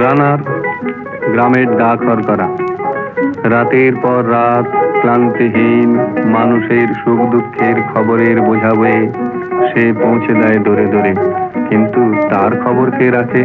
রানার গ্রামের ডাক করা। রাতের পর রাত ক্লান্তিহীন মানুষের সুখ দুঃখের খবরের বোঝা বয়ে সে পৌঁছে দেয় দূরে দূরে। কিন্তু তার খবর কে রাখে?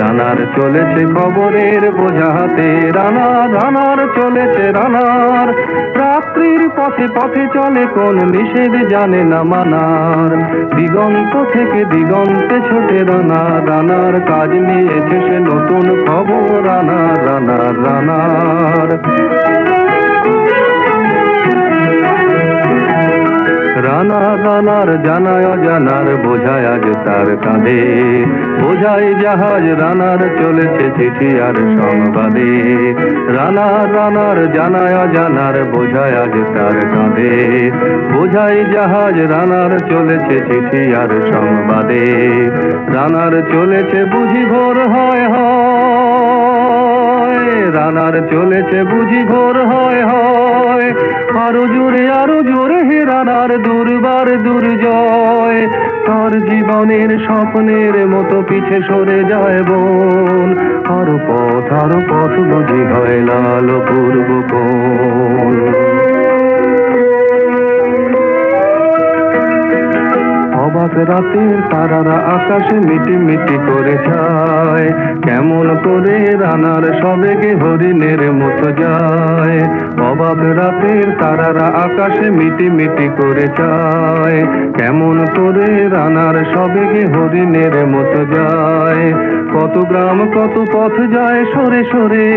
রানার চলেছে খবরের বোঝাতে রানা, জানার রানার চলেছে রানার। রাত্রির পথে পথে চলে, কোন নিষেধ জানে না মানার। দিগন্ত থেকে দিগন্তে ছোটে রানা, রানার কাজ নিয়েছে সে নতুন খবর রানা রানার রানার। রানা রানার জানায় জানার বোঝায় আজ তার কাঁধে। বোঝাই জাহাজ রানার চলেছে চিঠি আর সংবাদে। রানা রানার জানায় জানার বোঝায় আজ তার কাঁধে। বোঝাই জাহাজ রানার চলেছে চিঠি আর সংবাদে। রানার চলেছে বুঝি ভোর হয়। রানার চলেছে বুঝি ভোর হয় হয়। আরও জোরে আরও জোরে হে দুর্বার দুর্জয়, তার জীবনের স্বপ্নের মতো পিছে সরে যায় বোন। আর পথ আর পথ বুঝি হয় লাল পূর্ব অবাক রাতের তারারা আকাশে মিটি মিটি করে যায় কেমন করে রানার সবেগে হরিণের মতো যায়। অবাক রাতের তারারা আকাশে মিটি মিটি করে যায় কেমন করে রানার সবেগে হরিণের মতো যায়। কত গ্রাম কত পথ যায় সরে সরে।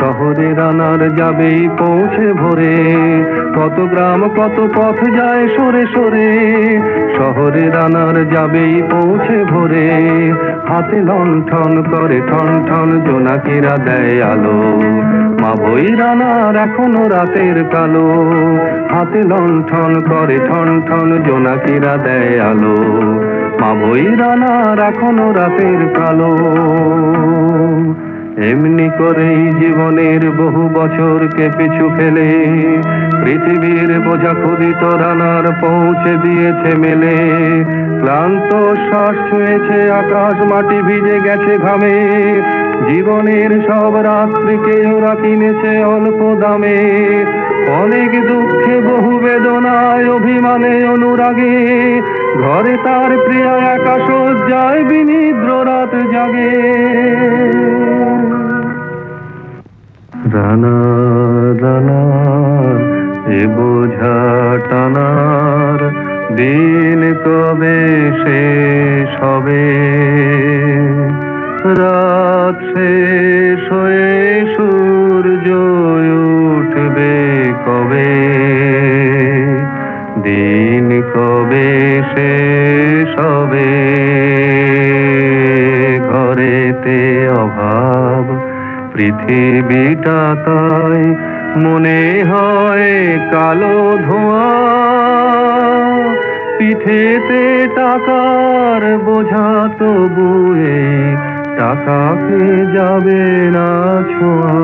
শহরে রানার যাবেই পৌঁছে ভোরে। কত গ্রাম, কত পথ যায় সরে সরে। শহরে রানার যাবেই পৌঁছে ভোরে। হাতে লণ্ঠন করে ঠন ঠন জোনাকিরা দেয় আলো। মা বই রানার এখনও রাতের কালো। হাতে লণ্ঠন করে ঠন ঠন জোনাকিরা দেয় আলো। মা বই রানার এখনও রাতের কালো। এমনি করেই জীবনের বহু বছরকে পিছু ফেলে, পৃথিবীর বোঝা ক্ষুদিত রানার পৌঁছে দিয়েছে মেলে। ক্লান্ত শ্বাস ছুঁয়েছে, আকাশ মাটি ভিজে গেছে ঘামে। জীবনের সব রাত্রিকে ওরা কিনেছে অল্প দামে। অনেক দুঃখে, বহু বেদনায়, অভিমানে, অনুরাগে। ঘরে তার প্রিয় একা সজ্জায় বিনিদ্র রাত জাগে। রানা রানা এ বোঝা টানার দিন কবে শেষ হবে? রাত পৃথিবীটা তাই মনে হয় কালো ধোঁয়া। পিঠেতে টাকার বোঝা তো বুয়ে টাকাকে যাবে না ছোঁয়া।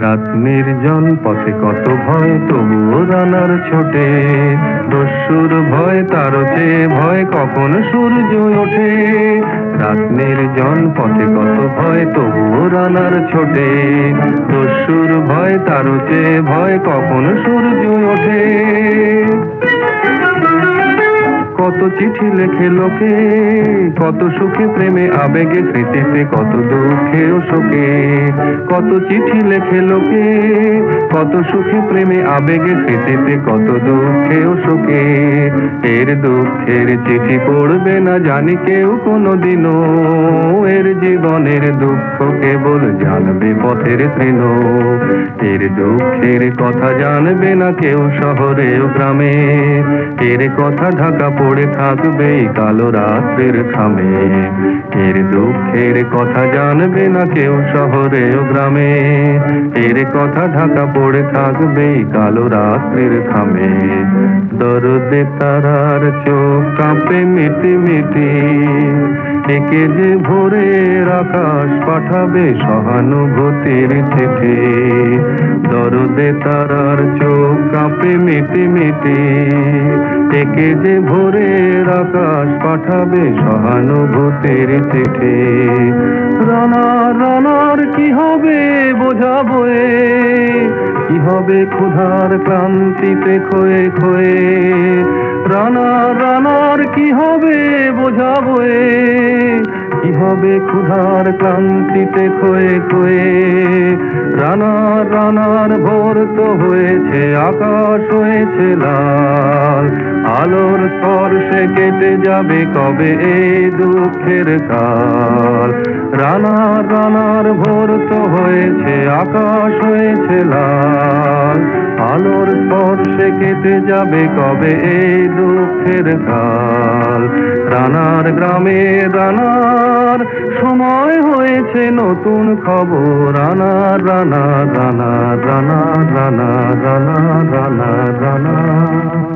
রাত নির্জন পথে কত ভয় তবুও রানার ছোটে। দস্যুর ভয়, তার ভয় কখন সূর্য ওঠে? রাত নির্জন পথে কত ভয় তবু রানার ছোটে। দস্যুর ভয়, তার ভয় কখন সূর্য ওঠে? কত চিঠি লেখে লোকে, কত সুখে প্রেমে আবেগে স্মৃতিতে কত দুঃখে ও শোকে। কত চিঠি লেখে লোকে, কত সুখে প্রেমে আবেগে স্মৃতিতে কত দুঃখে ও শোকে। এর দুঃখের চিঠি পড়বে না জানি কেউ কোনোদিনও, এর জীবনের দুঃখ কেবল জানবে পথের তৃণ। এর দুঃখের কথা জানবে না কেউ শহরে ও গ্রামে। এর কথা ঢাকা পড়ে থাকবে কালো রাত্রের খামে। এর দুঃখের কথা জানবে না কেউ শহরে ও গ্রামে। এর কথা ঢাকা পড়ে থাকবে কালো রাত্রের খামে। দরদে তারার চোখ কাঁপে মিটি মিটি একে যে ভোরের আকাশ পাঠাবে সহানুভূতির থেকে দরদে তারার চোখ কাঁপে মেতে মিটি। একে যে ভোরের আকাশ পাঠাবে সহানুভূতির চিঠি রানার রানার কি হবে বোঝাবো? কি হবে ক্ষুধার ক্লান্তিতে খয়ে খয়ে রানার রানার কি হবে বোঝাবো? কি হবে ক্ষুধার ক্লান্তিতে খয়ে খয়ে রানার রানার ভোর তো হয়েছে, আকাশ হয়েছে লাল আলোর স্পর্শে কেটে যাবে কবে এই দুঃখের কাল? রানার রানার ভোর তো হয়েছে, আকাশ হয়েছে লাল। আলোর স্পর্শে কেটে যাবে কবে এই দুঃখের কাল? রানার গ্রামে রানার সময় হয়েছে নতুন খবর। রানার রানার রানার রানার রানার রানার রানার রানার।